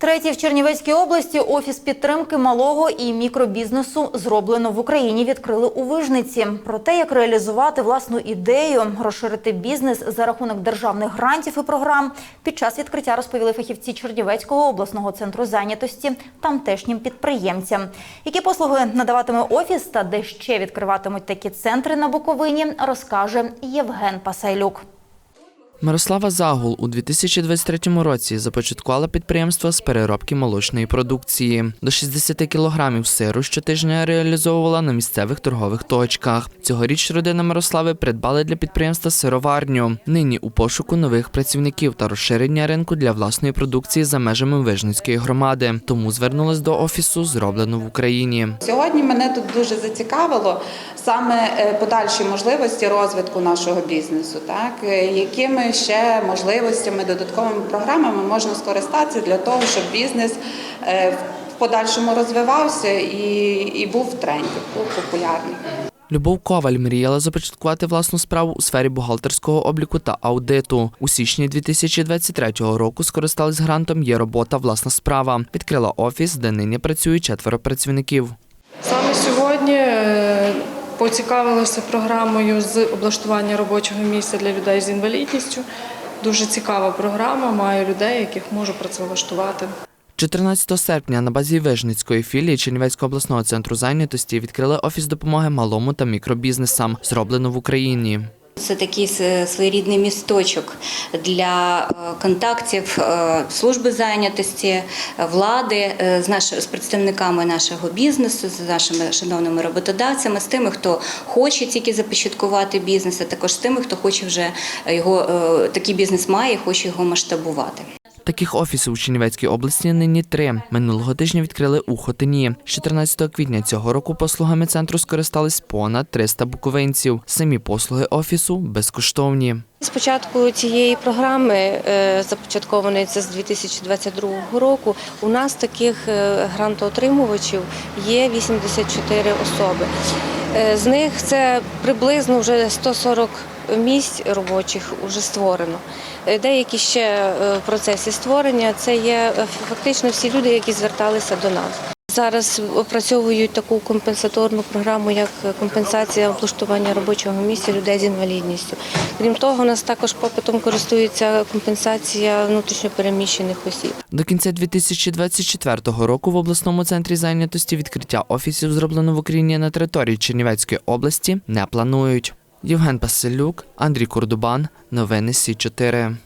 Третій в Чернівецькій області офіс підтримки малого і мікробізнесу зроблено в Україні. Відкрили у Вижниці. Про те, як реалізувати власну ідею, розширити бізнес за рахунок державних грантів і програм. Під час відкриття розповіли фахівці Чернівецького обласного центру зайнятості тамтешнім підприємцям. Які послуги надаватиме офіс та де ще відкриватимуть такі центри на Буковині, розкаже Євген Пасайлюк. Мирослава Загул у 2023 році започаткувала підприємство з переробки молочної продукції. До 60 кілограмів сиру щотижня реалізовувала на місцевих торгових точках. Цьогоріч родина Мирослави придбали для підприємства сироварню. Нині у пошуку нових працівників та розширення ринку для власної продукції за межами Вижницької громади. Тому звернулась до офісу, зроблено в Україні. Сьогодні мене тут дуже зацікавило саме е, подальші можливості розвитку нашого бізнесу, так Е, ще можливостями, додатковими програмами можна скористатися для того, щоб бізнес е, в подальшому розвивався і, і був в тренді, був популярний. Любов Коваль мріяла започаткувати власну справу у сфері бухгалтерського обліку та аудиту. У січні 2023 року скористалась грантом Є робота, власна справа. Відкрила офіс, де нині працює четверо працівників. Поцікавилася програмою з облаштування робочого місця для людей з інвалідністю. Дуже цікава програма. Маю людей, яких можу працевлаштувати. 14 серпня на базі Вижницької філії Чернівецького обласного центру зайнятості відкрили офіс допомоги малому та мікробізнесам, зроблено в Україні. Це такий своєрідний місточок для е, контактів е, служби зайнятості, е, влади з наш, з представниками нашого бізнесу, з нашими шановними роботодавцями, з тими, хто хоче тільки започаткувати бізнес, а також з тими, хто хоче вже його такий бізнес має, і хоче його масштабувати. Таких офісів у Чернівецькій області нині три. Минулого тижня відкрили у Хотині. З 14 квітня цього року послугами центру скористались понад 300 буковинців. Самі послуги офісу безкоштовні. З початку цієї програми, е, започаткованої це з 2022 року, у нас таких е, грантоотримувачів є 84 особи. Е, З них це приблизно вже 140 місць робочих вже створено. Е, Деякі ще е, в процесі створення. Це є е, фактично всі люди, які зверталися до нас. Зараз опрацьовують таку компенсаторну програму, як компенсація облаштування робочого місця людей з інвалідністю. Крім того, у нас також попитом користується компенсація внутрішньопереміщених осіб. До кінця 2024 року в обласному центрі зайнятості відкриття офісів зроблено в Україні на території Чернівецької області не планують. Євген Пасилюк, Андрій Курдубан. Новини Сі 4